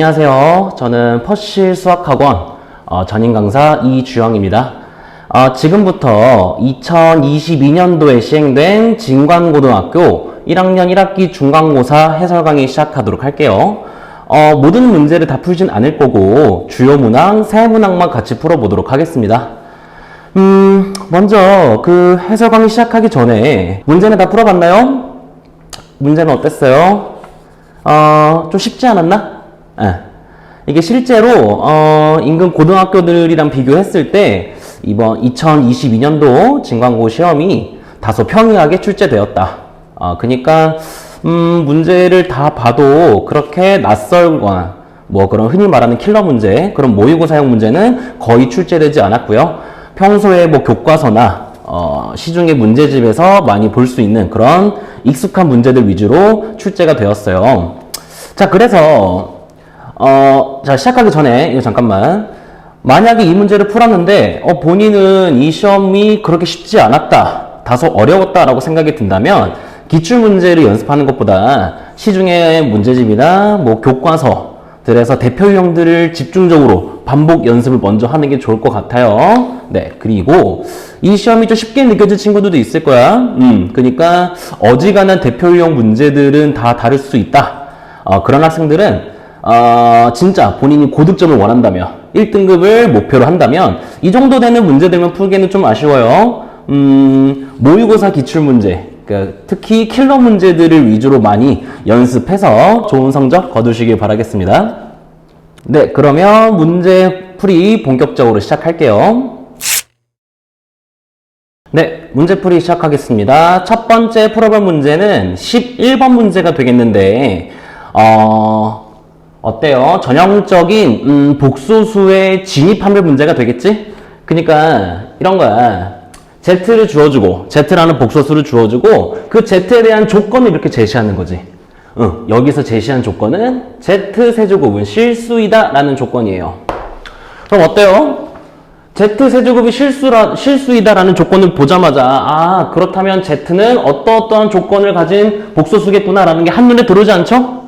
안녕하세요. 저는 퍼실 수학학원 어, 전임 강사 이주영입니다. 어, 지금부터 2022년도에 시행된 진관고등학교 1학년 1학기 중간고사 해설 강의 시작하도록 할게요. 어, 모든 문제를 다 풀진 않을 거고 주요 문항, 세 문항만 같이 풀어보도록 하겠습니다. 음, 먼저 그 해설 강의 시작하기 전에 문제는 다 풀어봤나요? 문제는 어땠어요? 어, 좀 쉽지 않았나? 예. 이게 실제로, 어, 인근 고등학교들이랑 비교했을 때, 이번 2022년도 진광고 시험이 다소 평이하게 출제되었다. 어, 그니까, 음, 문제를 다 봐도 그렇게 낯설거나, 뭐 그런 흔히 말하는 킬러 문제, 그런 모의고사형 문제는 거의 출제되지 않았고요. 평소에 뭐 교과서나 어, 시중의 문제집에서 많이 볼 수 있는 그런 익숙한 문제들 위주로 출제가 되었어요. 자, 그래서, 어, 자, 시작하기 전에, 이거 잠깐만. 만약에 이 문제를 풀었는데, 어, 본인은 이 시험이 그렇게 쉽지 않았다, 다소 어려웠다라고 생각이 든다면, 기출문제를 연습하는 것보다 시중의 문제집이나 뭐 교과서, 들에서 대표 유형들을 집중적으로 반복 연습을 먼저 하는 게 좋을 것 같아요. 네, 그리고 이 시험이 좀 쉽게 느껴질 친구들도 있을 거야. 음, 그러니까 어지간한 대표 유형 문제들은 다 다를 수 있다. 어, 그런 학생들은 어, 진짜 본인이 고득점을 원한다면 1등급을 목표로 한다면 이 정도 되는 문제들만 풀기는 좀 아쉬워요. 음, 모의고사 기출 문제, 그러니까 특히 킬러 문제들을 위주로 많이 연습해서 좋은 성적 거두시길 바라겠습니다. 네, 그러면 문제 풀이 본격적으로 시작할게요. 네, 문제풀이 시작하겠습니다. 첫 번째 풀어볼 문제는 11번 문제가 되겠는데, 어, 어때요? 전형적인, 음, 복소수의 진입함별 문제가 되겠지? 그니까, 이런 거야. Z를 주어주고, Z라는 복소수를 주어주고, 그 Z에 대한 조건을 이렇게 제시하는 거지. 응, 여기서 제시한 조건은 Z 세제곱은 실수이다 라는 조건이에요. 그럼 어때요? Z-세제곱이 실수라, 실수이다 라는 조건을 보자마자, 아, 그렇다면 Z는 어떠어떠한 조건을 가진 복소수겠구나 라는 게 한눈에 들어오지 않죠?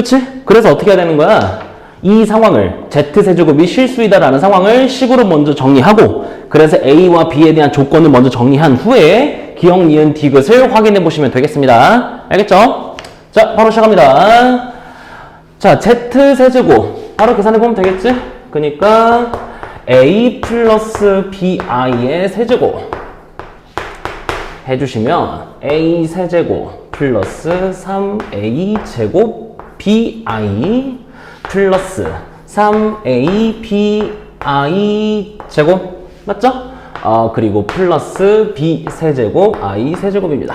그치? 그래서 어떻게 해야 되는 거야? 이 상황을, Z세제곱이 실수이다라는 상황을 식으로 먼저 정리하고, 그래서 A와 B에 대한 조건을 먼저 정리한 후에, 기억, 니은, 디귿을 확인해 보시면 되겠습니다. 알겠죠? 자, 바로 시작합니다. 자, Z세제곱. 바로 계산해 보면 되겠지? 그니까, a 플러스 bi의 세제곱 해주시면 a 세제곱 플러스 3a 제곱 bi 플러스 3a bi 제곱 맞죠? 어, 그리고 플러스 b 세제곱 i 세제곱입니다.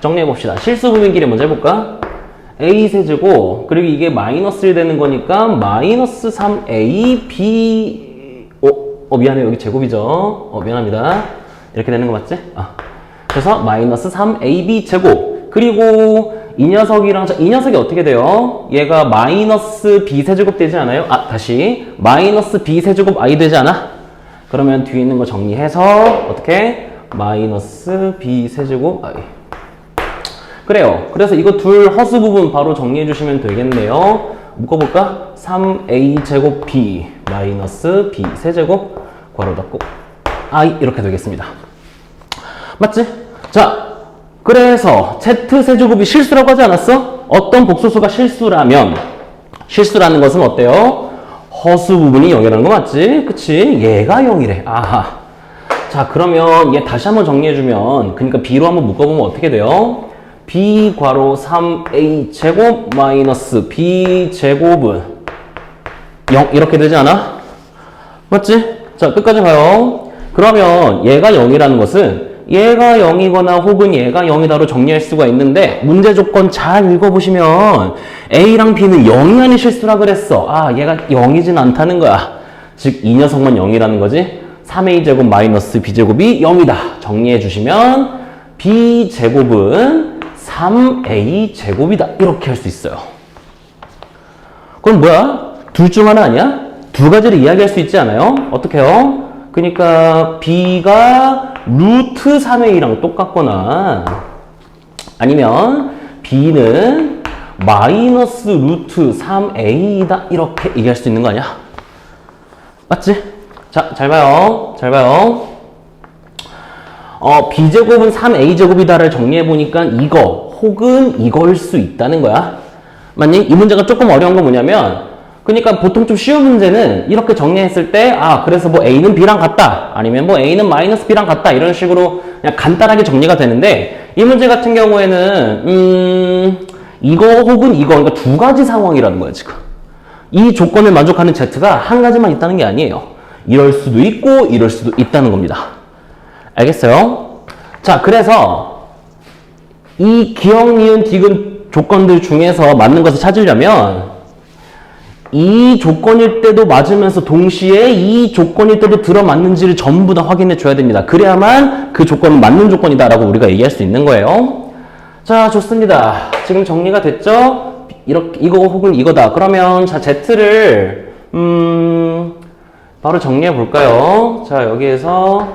정리해 봅시다. 실수 부분끼리 먼저 해볼까? a 세제곱 그리고 이게 마이너스 1 되는 거니까 마이너스 3a b 어, 어 미안해요 여기 제곱이죠 어 미안합니다 이렇게 되는 거 맞지? 아. 그래서 마이너스 3ab 제곱 그리고 이 녀석이랑 자, 이 녀석이 어떻게 돼요? 얘가 마이너스 b 세제곱 되지 않아요? 아 다시 마이너스 b 세제곱 i 되지 않아? 그러면 뒤에 있는 거 정리해서 어떻게? 마이너스 b 세제곱 i 그래요. 그래서 이거 둘 허수 부분 바로 정리해 주시면 되겠네요. 묶어볼까? 3a 제곱 b 마이너스 b 세제곱 괄호 닫고 i 이렇게 되겠습니다. 맞지? 자, 그래서 z 세제곱이 실수라고 하지 않았어? 어떤 복소수가 실수라면 실수라는 것은 어때요? 허수 부분이 0이라는 거 맞지? 그치? 얘가 0이래. 아하. 자, 그러면 얘 다시 한번 정리해주면, 그러니까 b로 한번 묶어보면 어떻게 돼요? b 괄호 3a 제곱 마이너스 b 제곱은 0 이렇게 되지 않아? 맞지? 자 끝까지 봐요. 그러면 얘가 0이라는 것은 얘가 0이거나 혹은 얘가 0이다로 정리할 수가 있는데 문제 조건 잘 읽어보시면 A랑 B는 0이 아닌 실수라 그랬어. 아 얘가 0이진 않다는 거야. 즉 이 녀석만 0이라는 거지. 3A 제곱 마이너스 B 제곱이 0이다. 정리해 주시면 B 제곱은 3A 제곱이다. 이렇게 할 수 있어요. 그럼 뭐야? 둘 중 하나 아니야? 두 가지를 이야기할 수 있지 않아요? 어떻게 해요? 그러니까 B가 루트 3A랑 똑같거나 아니면 B는 마이너스 루트 3a이다 이렇게 얘기할 수 있는 거 아니야? 맞지? 자, 잘 봐요. 잘 봐요. 어, b제곱은 3a제곱이다를 정리해보니까 이거 혹은 이거일 수 있다는 거야. 맞니? 이 문제가 조금 어려운 건 뭐냐면 그러니까 보통 좀 쉬운 문제는 이렇게 정리했을 때 아, 그래서 뭐 a는 b랑 같다. 아니면 뭐 a는 마이너스 b랑 같다. 이런 식으로 그냥 간단하게 정리가 되는데 이 문제 같은 경우에는 음, 이거 혹은 이거 그러니까 두 가지 상황이라는 거야, 지금. 이 조건을 만족하는 Z가 한 가지만 있다는 게 아니에요. 이럴 수도 있고 이럴 수도 있다는 겁니다. 알겠어요? 자, 그래서 이 기억, 니은, 디귿 조건들 중에서 맞는 것을 찾으려면 이 조건일 때도 맞으면서 동시에 이 조건일 때도 들어맞는지를 전부 다 확인해 줘야 됩니다. 그래야만 그 조건은 맞는 조건이다라고 우리가 얘기할 수 있는 거예요. 자, 좋습니다. 지금 정리가 됐죠? 이렇게, 이거 혹은 이거다. 그러면, 자, Z를, 음, 바로 정리해 볼까요? 자, 여기에서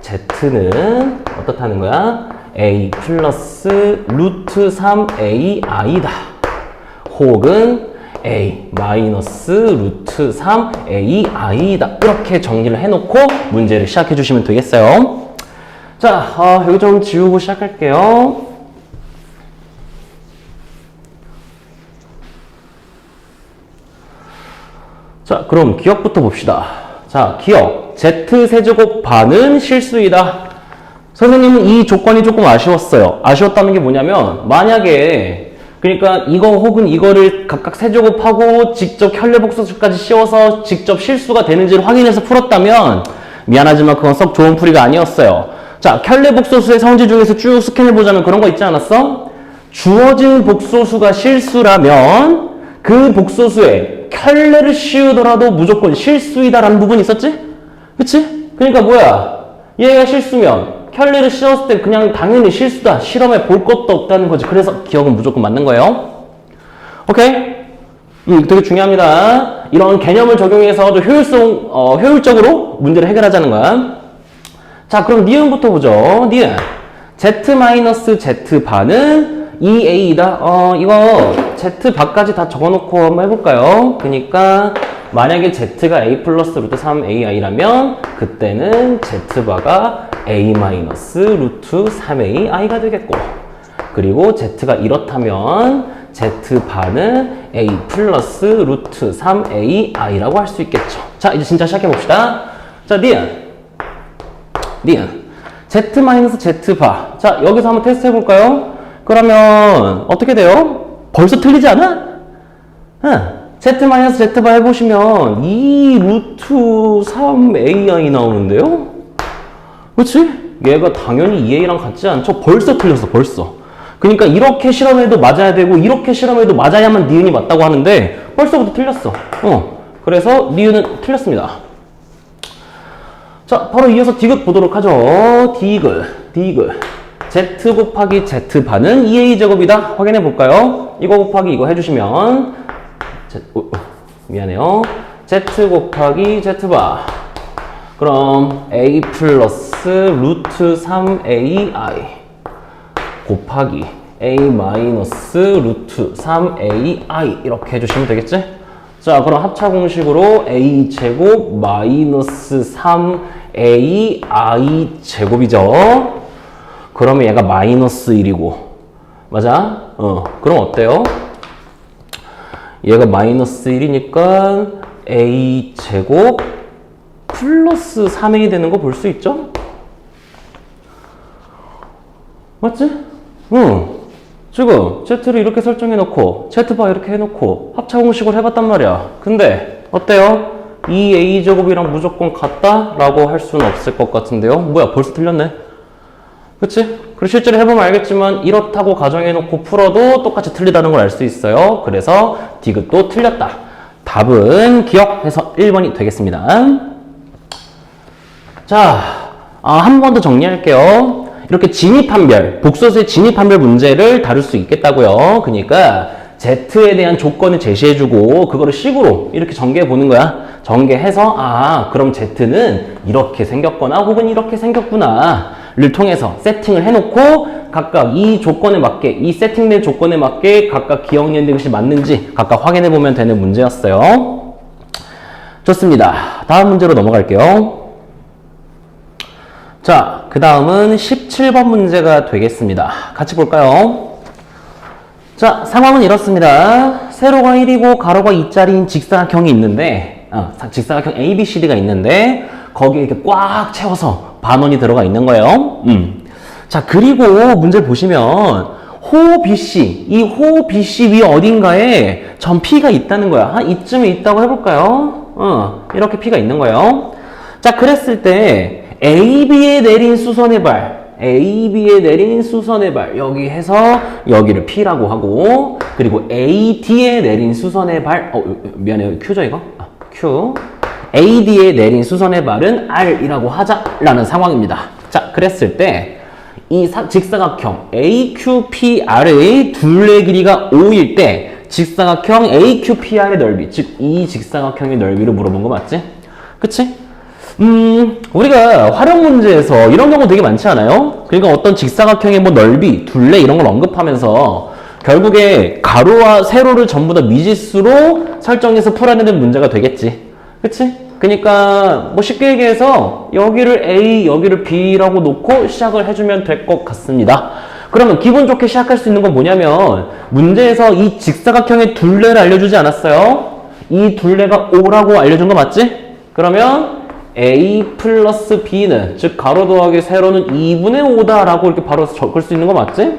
Z는 어떻다는 거야? A 플러스 루트 3AI다. 혹은 A 마이너스 루트 3AI다. 이렇게 정리를 해놓고 문제를 시작해 주시면 되겠어요. 자, 어, 여기 좀 지우고 시작할게요. 자, 그럼 기억부터 봅시다. 자, 기억. Z 세제곱 반은 실수이다. 선생님은 이 조건이 조금 아쉬웠어요. 아쉬웠다는 게 뭐냐면, 만약에, 그러니까 이거 혹은 이거를 각각 세제곱하고 직접 혈례복소수까지 씌워서 직접 실수가 되는지를 확인해서 풀었다면, 미안하지만 그건 썩 좋은 풀이가 아니었어요. 자, 혈례복소수의 성질 중에서 쭉 스캔해보자면 그런 거 있지 않았어? 주어진 복소수가 실수라면, 그 복소수에 켤레를 씌우더라도 무조건 실수이다라는 부분이 있었지? 그치? 그러니까 뭐야? 얘가 실수면 켤레를 씌웠을 때 그냥 당연히 실수다. 실험해 볼 것도 없다는 거지. 그래서 기억은 무조건 맞는 거예요. 오케이? 음, 되게 중요합니다. 이런 개념을 적용해서 좀 효율성, 어, 효율적으로 문제를 해결하자는 거야. 자, 그럼 니은부터 보죠. 니은. z-z 반은 2a이다. 어, 이거 z 바까지 다 적어놓고 한번 해볼까요? 그러니까 만약에 z가 a 플러스 루트 3ai라면 그때는 z바가 a 루트 3ai가 되겠고 그리고 z가 이렇다면 z 반은 a 플러스 루트 3ai라고 할 수 있겠죠. 자, 이제 진짜 시작해 봅시다. 자, 니은. 니은. z 마이너스 z 바. 자, 여기서 한번 테스트 해볼까요? 그러면 어떻게 돼요? 벌써 틀리지 않아? 응. z 마이너스 z 바 해보시면 2 루트 3ai 나오는데요? 그렇지? 얘가 당연히 2a랑 같지 않죠? 벌써 틀렸어, 벌써. 그러니까 이렇게 실험해도 맞아야 되고 이렇게 실험해도 맞아야만 니은이 맞다고 하는데 벌써부터 틀렸어. 어. 그래서 니은은 틀렸습니다. 자, 바로 이어서 디귿 보도록 하죠. 디귿, 디귿. z 곱하기 z 반은 2a 제곱이다. 확인해 볼까요? 이거 곱하기 이거 해주시면 Z, 어, 어, 미안해요. z 곱하기 z 바. 그럼 a 플러스 루트 3ai 곱하기 a 마이너스 루트 3ai 이렇게 해주시면 되겠지? 자, 그럼 합차 공식으로 a 제곱 마이너스 3ai 제곱이죠. 그러면 얘가 마이너스 1이고 맞아? 어, 그럼 어때요? 얘가 마이너스 1이니까 a 제곱 플러스 3a 되는 거 볼 수 있죠? 맞지? 응. 지금 Z를 이렇게 설정해 놓고 Z바 이렇게 해 놓고 합차 공식을 해봤단 말이야. 근데 어때요? 이 A 제곱이랑 무조건 같다? 라고 할 수는 없을 것 같은데요. 뭐야 벌써 틀렸네. 그치? 그리고 실제로 해보면 알겠지만 이렇다고 가정해 놓고 풀어도 똑같이 틀리다는 걸 알 수 있어요. 그래서 디귿도 틀렸다. 답은 기억해서 1번이 되겠습니다. 자, 아, 한 번 더 정리할게요. 이렇게 진입한별, 복소수의 진입한별 문제를 다룰 수 있겠다고요. 그러니까 Z에 대한 조건을 제시해주고 그거를 식으로 이렇게 전개해 보는 거야. 전개해서 아 그럼 Z는 이렇게 생겼거나 혹은 이렇게 생겼구나 를 통해서 세팅을 해놓고 각각 이 조건에 맞게 이 세팅된 조건에 맞게 각각 기억니은 등식 맞는지 각각 확인해 보면 되는 문제였어요. 좋습니다. 다음 문제로 넘어갈게요. 자, 그 다음은 17번 문제가 되겠습니다. 같이 볼까요? 자, 상황은 이렇습니다. 세로가 1이고 가로가 2짜리인 직사각형이 있는데, 어, 사- 직사각형 ABCD가 있는데, 거기에 이렇게 꽉 채워서 반원이 들어가 있는 거예요. 음. 자, 그리고 문제를 보시면, 호 BC, 이 호 BC 위 어딘가에 점 P가 있다는 거야. 한 이쯤에 있다고 해볼까요? 어, 이렇게 P가 있는 거예요. 자, 그랬을 때, AB에 내린 수선의 발, AB에 내린 수선의 발 여기 해서 여기를 P라고 하고 그리고 AD에 내린 수선의 발 어, 미안해요 Q죠 이거? 아, Q AD에 내린 수선의 발은 R이라고 하자라는 상황입니다 자 그랬을 때 이 직사각형 AQPR의 둘레 길이가 5일 때 직사각형 AQPR의 넓이 즉 이 직사각형의 넓이를 물어본 거 맞지? 그치? 음, 우리가 활용 문제에서 이런 경우 되게 많지 않아요? 그러니까 어떤 직사각형의 뭐 넓이, 둘레 이런 걸 언급하면서 결국에 가로와 세로를 전부 다 미지수로 설정해서 풀어내는 문제가 되겠지. 그치? 그러니까 뭐 쉽게 얘기해서 여기를 A, 여기를 B라고 놓고 시작을 해주면 될 것 같습니다. 그러면 기분 좋게 시작할 수 있는 건 뭐냐면 문제에서 이 직사각형의 둘레를 알려주지 않았어요? 이 둘레가 5라고 알려준 거 맞지? 그러면 a 플러스 b는 즉 가로 더하기 세로는 2분의 5다라고 이렇게 바로 적을 수 있는 거 맞지?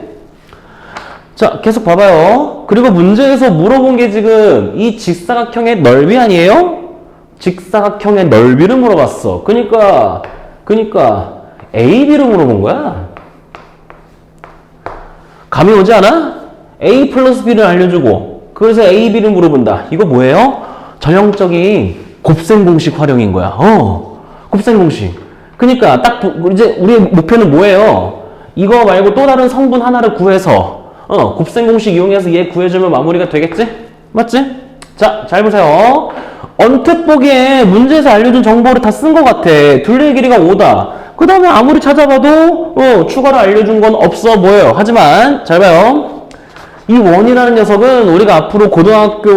자 계속 봐봐요 그리고 문제에서 물어본 게 지금 이 직사각형의 넓이 아니에요? 직사각형의 넓이를 물어봤어 그니까 그니까 AB를 물어본 거야 감이 오지 않아? A 플러스 B를 알려주고 그래서 A, B를 물어본다 이거 뭐예요? 전형적인 곱셈 공식 활용인 거야. 어, 곱셈 공식. 그러니까 딱 부- 이제 우리의 목표는 뭐예요? 이거 말고 또 다른 성분 하나를 구해서 어, 곱셈 공식 이용해서 얘 구해주면 마무리가 되겠지? 맞지? 자, 잘 보세요. 언뜻 보기에 문제에서 알려준 정보를 다 쓴 것 같아. 둘레 길이가 5다. 그 다음에 아무리 찾아봐도 어, 추가로 알려준 건 없어 보여요. 하지만 잘 봐요. 이 원이라는 녀석은 우리가 앞으로 고등학교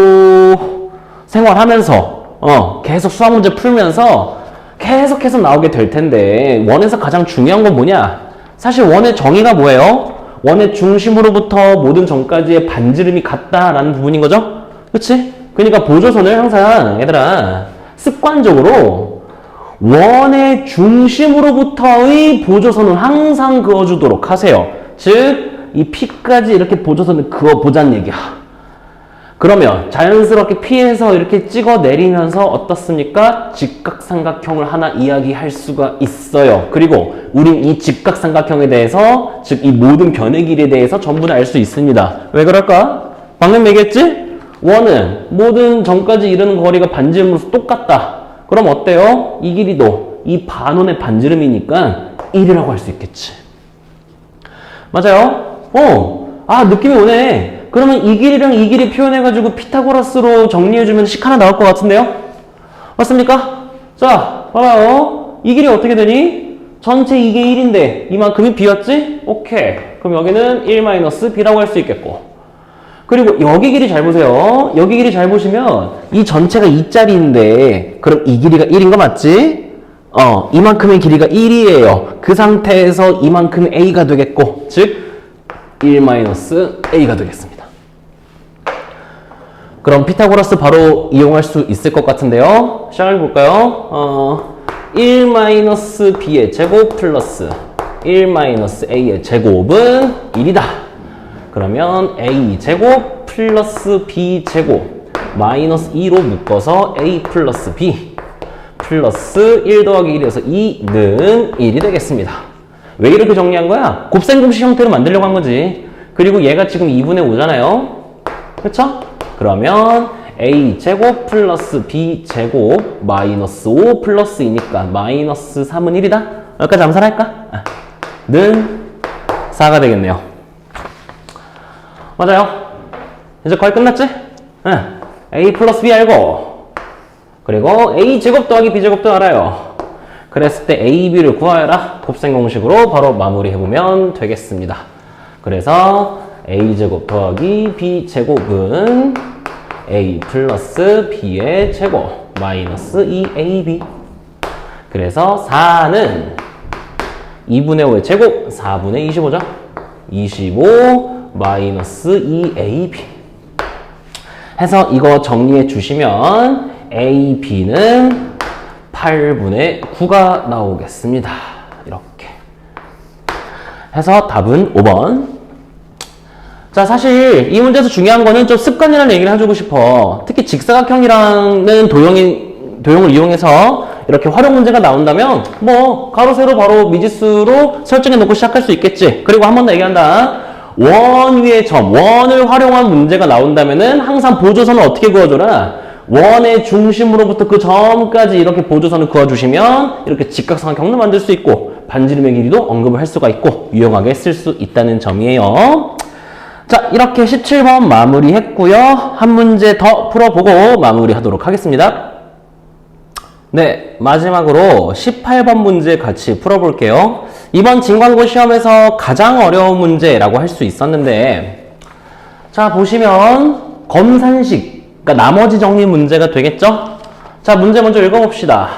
생활하면서 어, 계속 수학 문제 풀면서 계속해서 나오게 될 텐데 원에서 가장 중요한 건 뭐냐? 사실 원의 정의가 뭐예요? 원의 중심으로부터 모든 점까지의 반지름이 같다라는 부분인 거죠? 그치? 그러니까 보조선을 항상 얘들아 습관적으로 원의 중심으로부터의 보조선을 항상 그어주도록 하세요. 즉, 이 P까지 이렇게 보조선을 그어보자는 얘기야. 그러면 자연스럽게 P에서 이렇게 찍어 내리면서 어떻습니까? 직각삼각형을 하나 이야기할 수가 있어요. 그리고 우린 이 직각삼각형에 대해서, 즉 이 모든 변의 길이에 대해서 전부 다 알 수 있습니다. 왜 그럴까? 방금 얘기했지? 원은 모든 점까지 이르는 거리가 반지름으로서 똑같다. 그럼 어때요? 이 길이도 이 반원의 반지름이니까 1이라고 할 수 있겠지. 맞아요? 어. 아, 느낌이 오네. 그러면 이 길이랑 이 길이 표현해가지고 피타고라스로 정리해주면 식 하나 나올 것 같은데요? 맞습니까? 자, 봐봐요. 이 길이 어떻게 되니? 전체 이게 1인데 이만큼이 b였지? 오케이. 그럼 여기는 1-b라고 할 수 있겠고. 그리고 여기 길이 잘 보세요. 여기 길이 잘 보시면 이 전체가 2짜리인데 그럼 이 길이가 1인 거 맞지? 어, 이만큼의 길이가 1이에요. 그 상태에서 이만큼 a가 되겠고 즉 1-a가 되겠습니다. 그럼 피타고라스 바로 이용할 수 있을 것 같은데요. 시작해 볼까요? 어, 1-b의 제곱 플러스 1-a의 제곱은 1이다. 그러면 a 제곱 플러스 b 제곱 마이너스 2로 묶어서 a 플러스 b 플러스 1 더하기 1에서 2는 1이 되겠습니다. 왜 이렇게 정리한 거야? 곱셈 공식 형태로 만들려고 한 거지. 그리고 얘가 지금 2분의 5잖아요. 그렇죠? 그러면 a 제곱 플러스 b 제곱 마이너스 5 플러스 2니까 마이너스 3은 1이다? 여기까지 암산할까? 아, 는 4가 되겠네요. 맞아요. 이제 거의 끝났지? 응. a 플러스 b 알고 그리고 a 제곱 더하기 b 제곱도 알아요. 그랬을 때 A, B를 구하여라. 곱셈 공식으로 바로 마무리해보면 되겠습니다. 그래서 A제곱 더하기 B제곱은 A 플러스 B의 제곱 마이너스 2AB 그래서 4는 2분의 5의 제곱 4분의 25죠? 25 마이너스 2AB 해서 이거 정리해 주시면 AB는 8분의 9가 나오겠습니다. 이렇게. 해서 답은 5번 자, 사실 이 문제에서 중요한 거는 좀 습관이라는 얘기를 해주고 싶어. 특히 직사각형이라는 도형이, 도형을 이용해서 이렇게 활용 문제가 나온다면, 뭐, 가로, 세로, 바로 미지수로 설정해 놓고 시작할 수 있겠지. 그리고 한 번 더 얘기한다. 원 위의 점, 원을 활용한 문제가 나온다면은 항상 보조선을 어떻게 그어줘라? 원의 중심으로부터 그 점까지 이렇게 보조선을 그어주시면 이렇게 직각삼각형도 만들 수 있고 반지름의 길이도 언급을 할 수가 있고 유용하게 쓸 수 있다는 점이에요. 자, 이렇게 17번 마무리했고요. 한 문제 더 풀어보고 마무리하도록 하겠습니다. 네, 마지막으로 18번 문제 같이 풀어볼게요. 이번 진광고 시험에서 가장 어려운 문제라고 할 수 있었는데, 자, 보시면 검산식, 그러니까 나머지 정리 문제가 되겠죠? 자, 문제 먼저 읽어봅시다.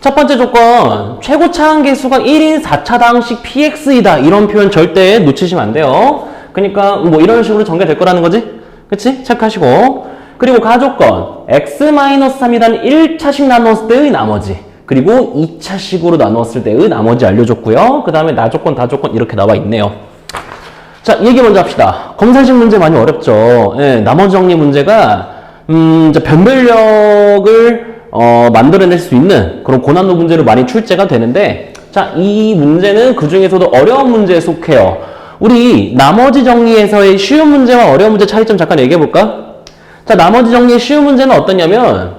첫 번째 조건, 최고 차항계수가 1인 4차당식 px이다. 이런 표현 절대 놓치시면 안 돼요. 그러니까 뭐 이런 식으로 전개될 거라는 거지? 그치? 체크하시고. 그리고 가조건, x-3이라는 1차식 나누었을 때의 나머지. 그리고 2차식으로 나누었을 때의 나머지 알려줬고요. 그 다음에 나조건, 다조건 이렇게 나와 있네요. 자, 얘기 먼저 합시다. 검사식 문제 많이 어렵죠. 예, 나머지 정리 문제가, 음, 이제 변별력을, 어, 만들어낼 수 있는 그런 고난도 문제로 많이 출제가 되는데, 자, 이 문제는 그 중에서도 어려운 문제에 속해요. 우리 나머지 정리에서의 쉬운 문제와 어려운 문제 차이점 잠깐 얘기해 볼까? 자, 나머지 정리의 쉬운 문제는 어떠냐면,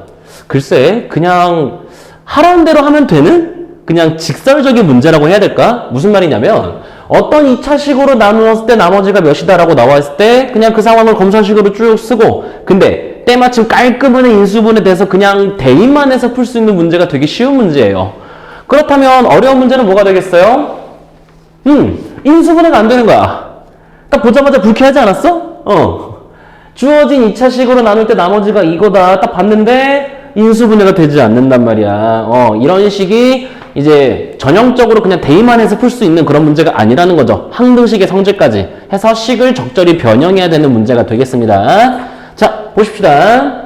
글쎄, 그냥 하라는 대로 하면 되는? 그냥 직설적인 문제라고 해야 될까? 무슨 말이냐면, 어떤 2차식으로 나누었을 때 나머지가 몇이다라고 나왔을 때, 그냥 그 상황을 검사식으로 쭉 쓰고, 근데 때마침 깔끔한 인수분에 대해서 그냥 대입만 해서 풀 수 있는 문제가 되게 쉬운 문제예요. 그렇다면 어려운 문제는 뭐가 되겠어요? 음, 인수분해가 안 되는 거야. 딱 보자마자 불쾌하지 않았어? 어. 주어진 2차식으로 나눌 때 나머지가 이거다. 딱 봤는데 인수분해가 되지 않는단 말이야. 어, 이런 식이 이제 전형적으로 그냥 대입만 해서 풀 수 있는 그런 문제가 아니라는 거죠. 항등식의 성질까지 해서 식을 적절히 변형해야 되는 문제가 되겠습니다. 자, 보십시다.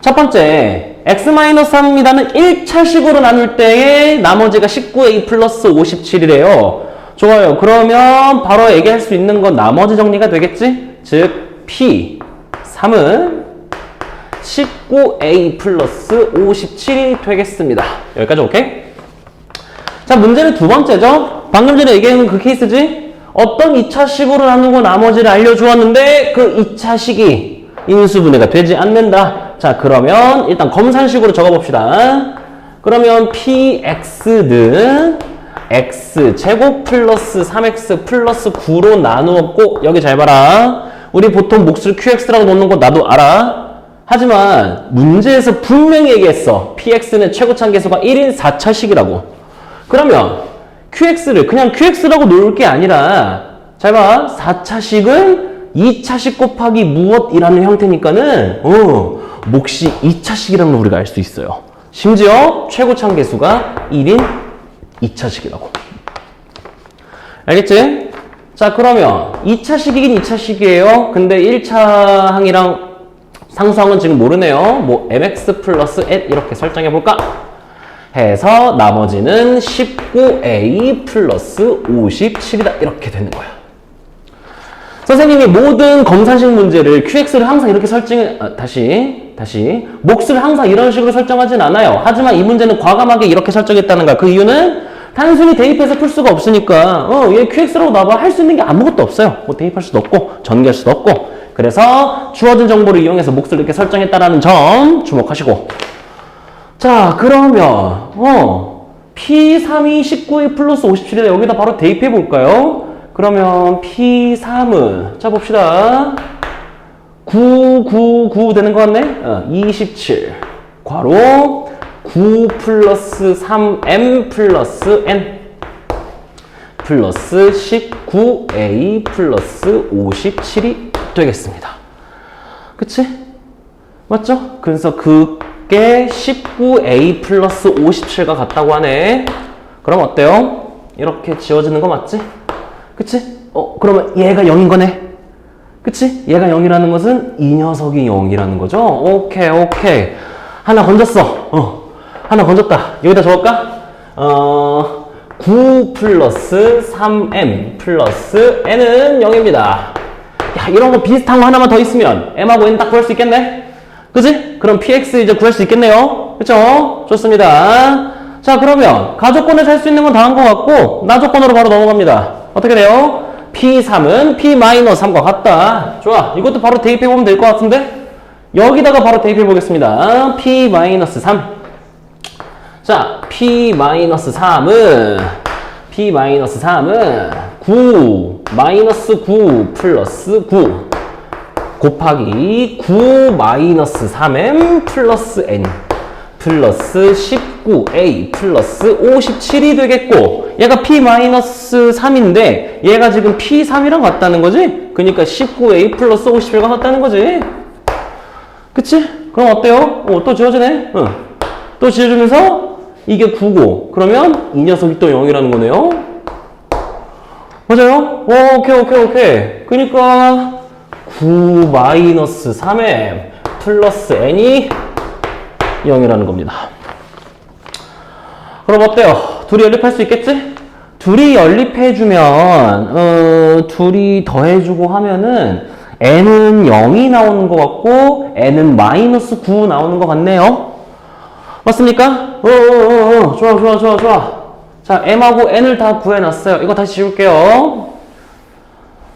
첫 번째, x-3이라는 1차식으로 나눌 때의 나머지가 19a 플러스 57이래요. 좋아요. 그러면 바로 얘기할 수 있는 건 나머지 정리가 되겠지? 즉, p 3은 19a 플러스 57이 되겠습니다. 여기까지 오케이? 자, 문제는 두 번째죠? 방금 전에 얘기한 그 케이스지? 어떤 2차식으로 나누고 나머지를 알려주었는데 그 2차식이 인수분해가 되지 않는다. 자, 그러면 일단 검산식으로 적어봅시다. 그러면 px는 x 제곱 플러스 3x 플러스 9로 나누었고 여기 잘 봐라. 우리 보통 몫을 qx라고 놓는 거 나도 알아. 하지만 문제에서 분명히 얘기했어. px는 최고차 계수가 1인 4차식이라고. 그러면 qx를 그냥 qx라고 놓을 게 아니라 잘 봐. 4차식은 2차식 곱하기 무엇이라는 형태니까는 어, 몫이 2차식이라는 걸 우리가 알 수 있어요. 심지어 최고차 계수가 1인 2차식이라고. 알겠지? 자, 그러면 2차식이긴 2차식이에요. 근데 1차 항이랑 상수항은 지금 모르네요. 뭐 mx 플러스 n 이렇게 설정해 볼까? 해서 나머지는 19a 플러스 57이다. 이렇게 되는 거야. 선생님이 모든 검사식 문제를 QX를 항상 이렇게 설정해, 아, 다시, 다시. 몫을 항상 이런 식으로 설정하진 않아요. 하지만 이 문제는 과감하게 이렇게 설정했다는 거야. 그 이유는 단순히 대입해서 풀 수가 없으니까, 어, 얘 QX라고 나봐. 할수 있는 게 아무것도 없어요. 뭐 대입할 수도 없고, 전개할 수도 없고. 그래서 주어진 정보를 이용해서 몫을 이렇게 설정했다라는 점 주목하시고. 자, 그러면, 어, P3이 19의 플러스 57이다. 여기다 바로 대입해 볼까요? 그러면 P3은 자 봅시다 9, 9, 9 되는 것 같네 어, 27 괄호 9 플러스 3m 플러스 n 플러스 19a 플러스 57이 되겠습니다. 그치? 맞죠? 그래서 그게 19a 플러스 57과 같다고 하네. 그럼 어때요? 이렇게 지워지는 거 맞지? 그치? 어, 그러면 얘가 0인 거네. 그치? 얘가 0이라는 것은 이 녀석이 0이라는 거죠? 오케이, 오케이. 하나 건졌어. 어. 하나 건졌다. 여기다 적을까? 어, 9 플러스 3m 플러스 n은 0입니다. 야, 이런 거 비슷한 거 하나만 더 있으면 m하고 n 딱 구할 수 있겠네? 그지? 그럼 px 이제 구할 수 있겠네요? 그쵸? 좋습니다. 자, 그러면 가조건을 살 수 있는 건 다 한 것 같고, 나조건으로 바로 넘어갑니다. 어떻게 돼요? P3은 P-3과 같다. 좋아. 이것도 바로 대입해보면 될 것 같은데? 여기다가 바로 대입해보겠습니다. P-3. 자, P-3은, P-3은 9, 마이너스 9 플러스 9 곱하기 9 마이너스 3m 플러스 n 플러스 19a 플러스 57이 되겠고 얘가 p 마이너스 3인데 얘가 지금 p3이랑 같다는 거지? 그러니까 19a 플러스 57과 같다는 거지 그치? 그럼 어때요? 어, 또 지워지네? 응. 또 지워주면서 이게 9고 그러면 이 녀석이 또 0이라는 거네요 맞아요? 오, 오케이 오케이 오케이 그러니까 9 마이너스 3m 플러스 n이 0이라는 겁니다. 그럼 어때요? 둘이 연립할 수 있겠지? 둘이 연립해주면, 어, 둘이 더해주고 하면은, n은 0이 나오는 것 같고, n은 마이너스 9 나오는 것 같네요. 맞습니까? 어, 어, 어, 어, 좋아, 좋아, 좋아, 좋아. 자, m하고 n을 다 구해놨어요. 이거 다시 지울게요.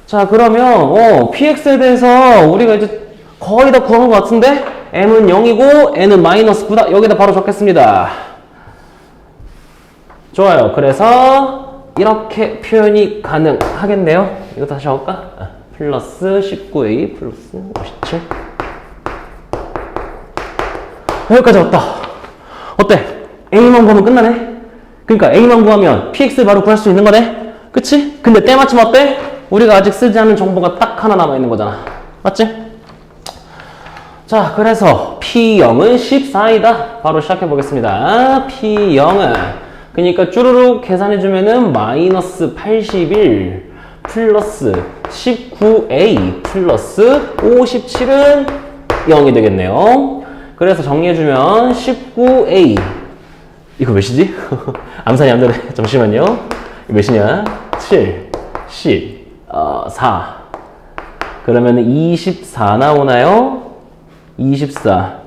자, 그러면, 어, px에 대해서 우리가 이제 거의 다 구한 것 같은데? m은 0이고, n은 마이너스 9다. 여기다 바로 적겠습니다. 좋아요. 그래서, 이렇게 표현이 가능하겠네요. 이거 다시 적을까? 아, 플러스 19a 플러스 57. 여기까지 왔다. 어때? a만 구하면 끝나네? 그러니까 a만 구하면 px 바로 구할 수 있는 거네? 그치? 근데 때마침 어때? 우리가 아직 쓰지 않은 정보가 딱 하나 남아있는 거잖아. 맞지? 자, 그래서 P0은 14이다. 바로 시작해 보겠습니다. P0은 그러니까 쭈루룩 계산해주면은 마이너스 81 플러스 19A 플러스 57은 0이 되겠네요. 그래서 정리해주면 19A 이거 몇이지? 암산이 안 되네. 잠시만요. 몇이냐? 7, 10, 어, 4. 그러면 24 나오나요? 24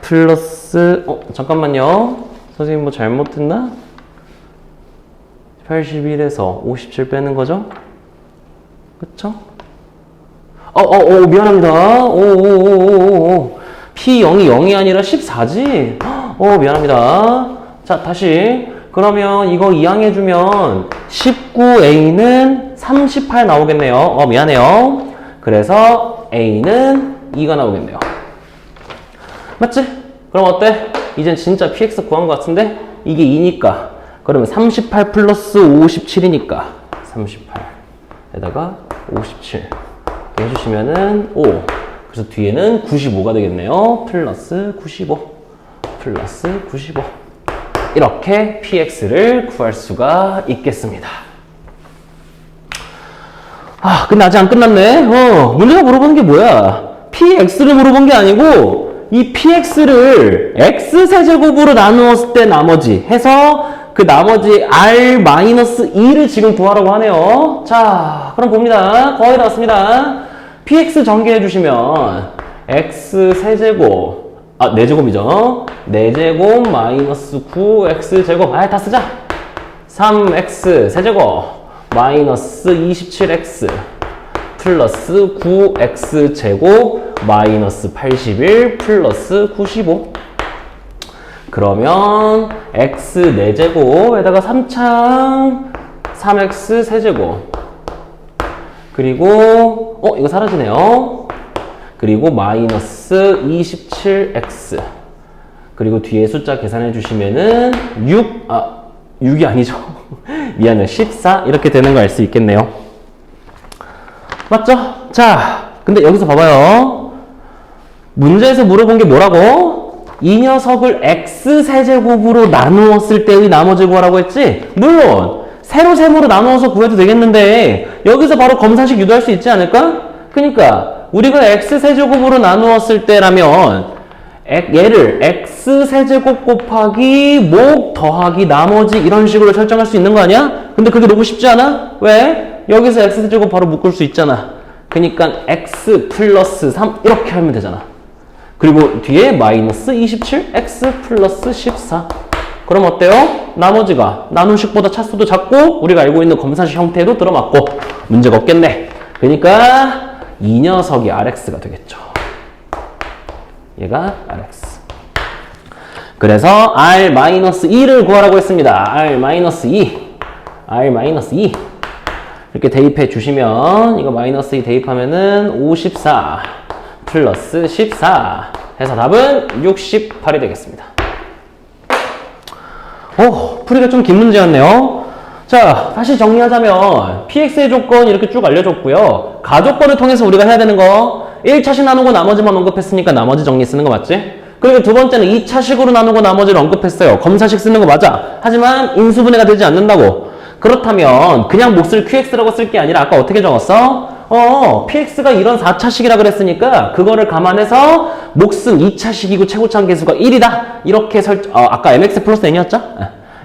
플러스 어 잠깐만요 선생님 뭐 잘못했나? 81에서 57 빼는 거죠? 그쵸? 어어어 어, 어, 미안합니다 오오오오오 P0이 0이 아니라 14지? 어 미안합니다. 자 다시. 그러면 이거 이항해주면 19A는 38 나오겠네요. 어 미안해요. 그래서 A는 2가 나오겠네요. 맞지? 그럼 어때? 이젠 진짜 px 구한 것 같은데? 이게 2니까. 그러면 38 플러스 57이니까 38 에다가 57 해주시면은 5 그래서 뒤에는 95가 되겠네요 플러스 95 플러스 95 이렇게 px를 구할 수가 있겠습니다 아 근데 아직 안 끝났네 어 문제가 물어보는 게 뭐야 px를 물어본 게 아니고 이 px를 x세제곱으로 나누었을 때 나머지 해서 그 나머지 r-2를 지금 구하라고 하네요. 자, 그럼 봅니다. 거의 다 왔습니다. Px 전개해 주시면 x세제곱 아, 4제곱이죠. 4제곱 마이너스 9x제곱 아, 다 쓰자. 3x 세제곱 마이너스 27x 플러스 9x 제곱 마이너스 81 플러스 95 그러면 x 4제곱에다가 3창 3x 세제곱 그리고 어 이거 사라지네요 그리고 마이너스 27x 그리고 뒤에 숫자 계산해 주시면은 6, 아, 6이 아니죠. 미안해요. 14 이렇게 되는 거 알 수 있겠네요. 맞죠? 자, 근데 여기서 봐봐요. 문제에서 물어본 게 뭐라고? 이 녀석을 x세제곱으로 나누었을 때의 나머지 구하라고 했지? 물론 세로 세모로 나누어서 구해도 되겠는데 여기서 바로 검사식 유도할 수 있지 않을까? 그러니까 우리가 x세제곱으로 나누었을 때라면 엑- 얘를 x세제곱 곱하기 목 더하기 나머지 이런 식으로 설정할 수 있는 거 아니야? 근데 그게 너무 쉽지 않아? 왜? 여기서 x세제곱 바로 묶을 수 있잖아. 그러니까 x 플러스 3 이렇게 하면 되잖아. 그리고 뒤에 마이너스 27, x 플러스 14. 그럼 어때요? 나머지가 나눔식보다 차수도 작고 우리가 알고 있는 검사식 형태로 들어맞고 문제가 없겠네. 그러니까 이 녀석이 RX가 되겠죠. 얘가 RX. 그래서 R-2를 구하라고 했습니다. R-2. R-2. 이렇게 대입해 주시면 이거 마이너스 2 대입하면은 54 플러스 14 해서 답은 68이 되겠습니다. 오, 풀이가 좀 긴 문제였네요. 자, 다시 정리하자면 PX의 조건 이렇게 쭉 알려줬고요. 가조건을 통해서 우리가 해야 되는 거 1차식 나누고 나머지만 언급했으니까 나머지 정리 쓰는 거 맞지? 그리고 두 번째는 2차식으로 나누고 나머지를 언급했어요. 검사식 쓰는 거 맞아. 하지만 인수분해가 되지 않는다고. 그렇다면 그냥 몫을 QX라고 쓸 게 아니라 아까 어떻게 적었어? 어, PX가 이런 4차식이라 그랬으니까 그거를 감안해서 몫은 2차식이고 최고차항 계수가 1이다. 이렇게 설 어, 아까 MX 플러스 N이었죠?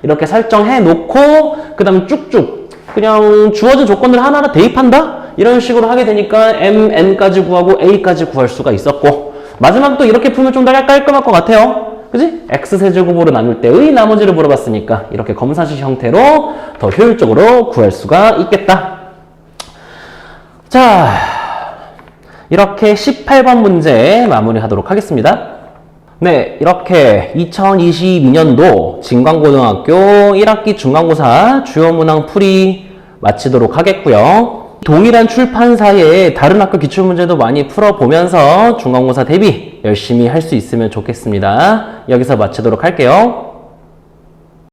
예. 이렇게 설정해 놓고 그 다음 쭉쭉 그냥 주어진 조건들 하나하나 대입한다? 이런 식으로 하게 되니까 MN까지 구하고 A까지 구할 수가 있었고 마지막 또 이렇게 풀면 좀 더 깔끔할 것 같아요. 그지? X세제곱으로 나눌 때의 나머지를 물어봤으니까 이렇게 검사식 형태로 더 효율적으로 구할 수가 있겠다. 자, 이렇게 18번 문제 마무리하도록 하겠습니다. 네, 이렇게 2022년도 진광고등학교 1학기 중간고사 주요 문항 풀이 마치도록 하겠고요. 동일한 출판사의 다른 학교 기출문제도 많이 풀어보면서 중간고사 대비 열심히 할 수 있으면 좋겠습니다. 여기서 마치도록 할게요.